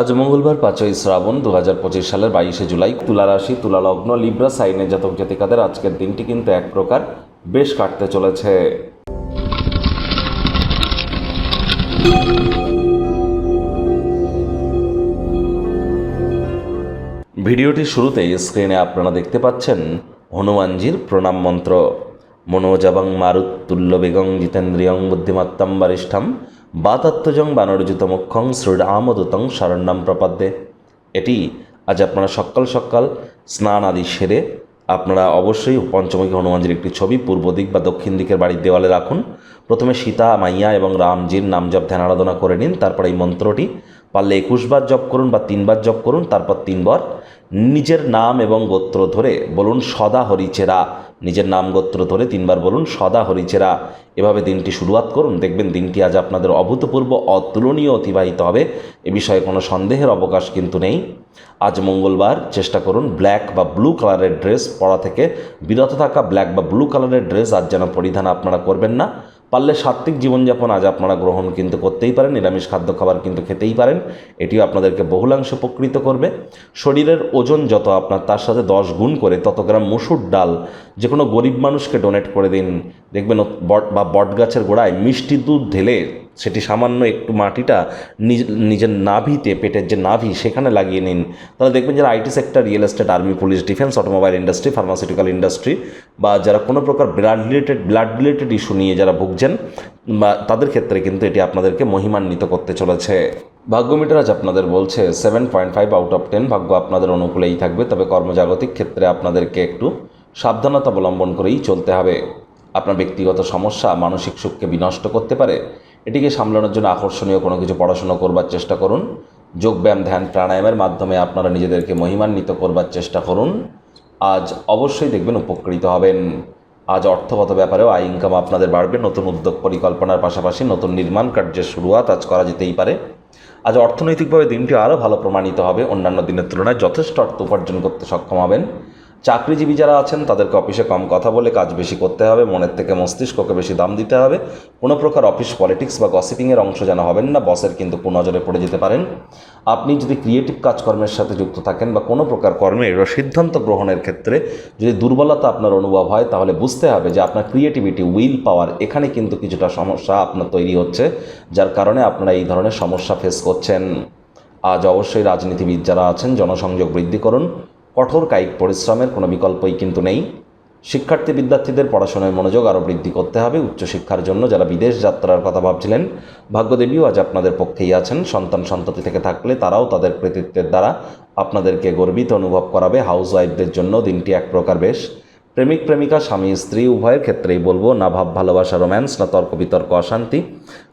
আজ মঙ্গলবার পাঁচই শ্রাবণ দু হাজার পঁচিশ সালের বাইশে জুলাই। তুলা রাশি, তুলা লগ্ন, লিব্রা সাইনের জাতক জাতিকাদের আজকের দিনটি কিন্তু এক প্রকার বেশ কাটতে চলেছে। ভিডিওটির শুরুতেই স্ক্রিনে আপনারা দেখতে পাচ্ছেন হনুমানজির প্রণাম মন্ত্র। মনোজাবং মারুত্তুল্য বেগং জিতেন্দ্রিয়ং বুদ্ধিমত্তম বরিষ্ঠম বাতাত্মজং বানরজিত মুখ্যং শ্রীরামদূতং শরণ্যম প্রপাদ্যে। এটি আজ আপনারা সকাল সকাল স্নান আদি সেরে আপনারা অবশ্যই পঞ্চমুখী হনুমানজির একটি ছবি পূর্ব দিক বা দক্ষিণ দিকের বাড়ির দেওয়ালে রাখুন। প্রথমে সীতা, মাইয়া এবং রামজির নাম জপ ধ্যান আরাধনা করে নিন, তারপর এই মন্ত্রটি। পারলে একুশবার জপ করুন বা তিনবার জপ করুন, তারপর তিনবার নিজের নাম এবং গোত্র ধরে বলুন, সদা হরিচেরা। নিজের নাম গোত্র ধরে তিনবার বলুন, সদা হরিচেরা। এভাবে দিনটি শুরুয়াত করুন, দেখবেন দিনটি আজ আপনাদের অভূতপূর্ব, অতুলনীয় অতিবাহিত হবে। এ বিষয়ে কোনো সন্দেহের অবকাশ কিন্তু নেই। আজ মঙ্গলবার, চেষ্টা করুন ব্ল্যাক বা ব্লু কালারের ড্রেস পরা থেকে। বিরত থাকা ব্ল্যাক বা ব্লু কালারের ড্রেস আজ যেন পরিধান আপনারা করবেন না। পারলে সাত্ত্বিক জীবনযাপন আজ আপনারা গ্রহণ কিন্তু করতেই পারেন, নিরামিষ খাদ্য খাবার কিন্তু খেতেই পারেন, এটিও আপনাদেরকে বহুলাংশ উপকৃত করবে। শরীরের ওজন যত আপনার তার সাথে দশ গুণ করে তত গ্রাম মুসুর ডাল যে কোনো গরিব মানুষকে ডোনেট করে দিন। দেখবেন বা বট গাছের গোড়ায় মিষ্টি দুধ ঢেলে সেটি সামান্য একটু মাটিটা নিজ- নিজের নাভিতে, পেটের যে নাভি, সেখানে লাগিয়ে নিন। তাহলে দেখবেন যারা IT sector, real estate, army, police, defence, automobile industry, pharmaceutical industry, বা যারা কোনো প্রকার blood related blood related issue নিয়ে যারা ভুগছেন, বা তাদের ক্ষেত্রে কিন্তু এটি আপনাদেরকে মহিমান্বিত করতে চলেছে। ভাগ্যমিটার আজ আপনাদের বলছে, seven point five out of ten ভাগ্য আপনাদের অনুকূলেই থাকবে, তবে কর্মজাগতিক ক্ষেত্রে আপনাদেরকে একটু সাবধানতা অবলম্বন করেই চলতে হবে। আপনার ব্যক্তিগত সমস্যা, মানসিক সুখকে বিনষ্ট করতে পারে এটিকে সামলানোর জন্য আকর্ষণীয় কোনো কিছু পড়াশোনা করবার চেষ্টা করুন। যোগব্যায়াম, ধ্যান, প্রাণায়ামের মাধ্যমে আপনারা নিজেদেরকে মহিমান্বিত করবার চেষ্টা করুন। আজ অবশ্যই দেখবেন উপকৃত হবেন। আজ অর্থগত ব্যাপারেও আয় ইনকাম আপনাদের বাড়বে। নতুন উদ্যোগ পরিকল্পনার পাশাপাশি নতুন নির্মাণ কার্যের শুরুয়াত আজ করা যেতেই পারে। আজ অর্থনৈতিকভাবে দিনটি আরও ভালো প্রমাণিত হবে। অন্যান্য দিনের তুলনায় যথেষ্ট অর্থ উপার্জন করতে সক্ষম হবেন। চাকরিজীবী যারা আছেন, তাদেরকে অফিসে কম কথা বলে কাজ বেশি করতে হবে, মনের থেকে মস্তিষ্ককে বেশি দাম দিতে হবে। কোনো প্রকার অফিস পলিটিক্স বা গসিপিংয়ের অংশ যেন হবেন না, বসের কিন্তু কুনজরে পড়ে যেতে পারেন। আপনি যদি ক্রিয়েটিভ কাজকর্মের সাথে যুক্ত থাকেন বা কোনো প্রকার কর্মের সিদ্ধান্ত গ্রহণের ক্ষেত্রে যদি দুর্বলতা আপনার অনুভব হয়, তাহলে বুঝতে হবে যে আপনার ক্রিয়েটিভিটি, উইল পাওয়ার, এখানে কিন্তু কিছুটা সমস্যা আপনার তৈরি হচ্ছে, যার কারণে আপনারা এই ধরনের সমস্যা ফেস করছেন। আজ অবশ্যই রাজনীতিবিদ যারা আছেন, জনসংযোগ বৃদ্ধি করুন। কঠোর কায়িক পরিশ্রমের কোনো বিকল্পই কিন্তু নেই। শিক্ষার্থী বিদ্যার্থীদের পড়াশোনায় মনোযোগ আরও বৃদ্ধি করতে হবে। উচ্চশিক্ষার জন্য যারা বিদেশ যাত্রার কথা ভাবছিলেন, ভাগ্যদেবীও আজ আপনাদের পক্ষেই আছেন। সন্তান সন্ততি থেকে থাকলে তারাও তাদের কৃতিত্বের দ্বারা আপনাদেরকে গর্বিত অনুভব করাবে। হাউস ওয়াইফদের জন্য দিনটি এক প্রকার বেশ। প্রেমিক, প্রেমিকা, স্বামী, স্ত্রী, উভয়ের ক্ষেত্রেই বলব, না ভাব, ভালোবাসা, রোম্যান্স, না তর্ক, বিতর্ক, অশান্তি।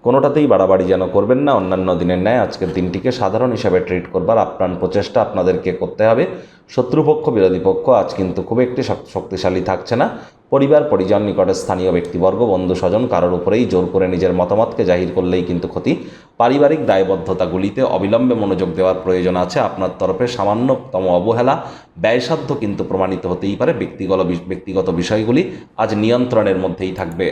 কোনোটাতেই বাড়াবাড়ি যেন করবেন না, অন্যান্য দিনের ন্যায় আজকের দিনটিকে সাধারণ হিসাবে ট্রিট করবার আপ্রাণ প্রচেষ্টা আপনাদেরকে করতে হবে। শত্রুপক্ষ, বিরোধী পক্ষ, আজ কিন্তু খুব একটি শক্তিশালী থাকছে না। পরিবার, পরিজন নিকটের স্থানীয় ব্যক্তিবর্গ, বন্ধু, স্বজন, কারোর উপরেই জোর করে নিজের মতামতকে জাহির করলেই কিন্তু ক্ষতি। পারিবারিক দায়বদ্ধতাগুলিতে অবিলম্বে মনোযোগ দেওয়ার প্রয়োজন আছে। আপনার তরফে সামান্যতম অবহেলা, ব্যয়সাধ্য কিন্তু প্রমাণিত হতেই পারে। ব্যক্তিগত ব্যক্তিগত বিষয়গুলি আজ নিয়ন্ত্রণের মধ্যেই থাকবে।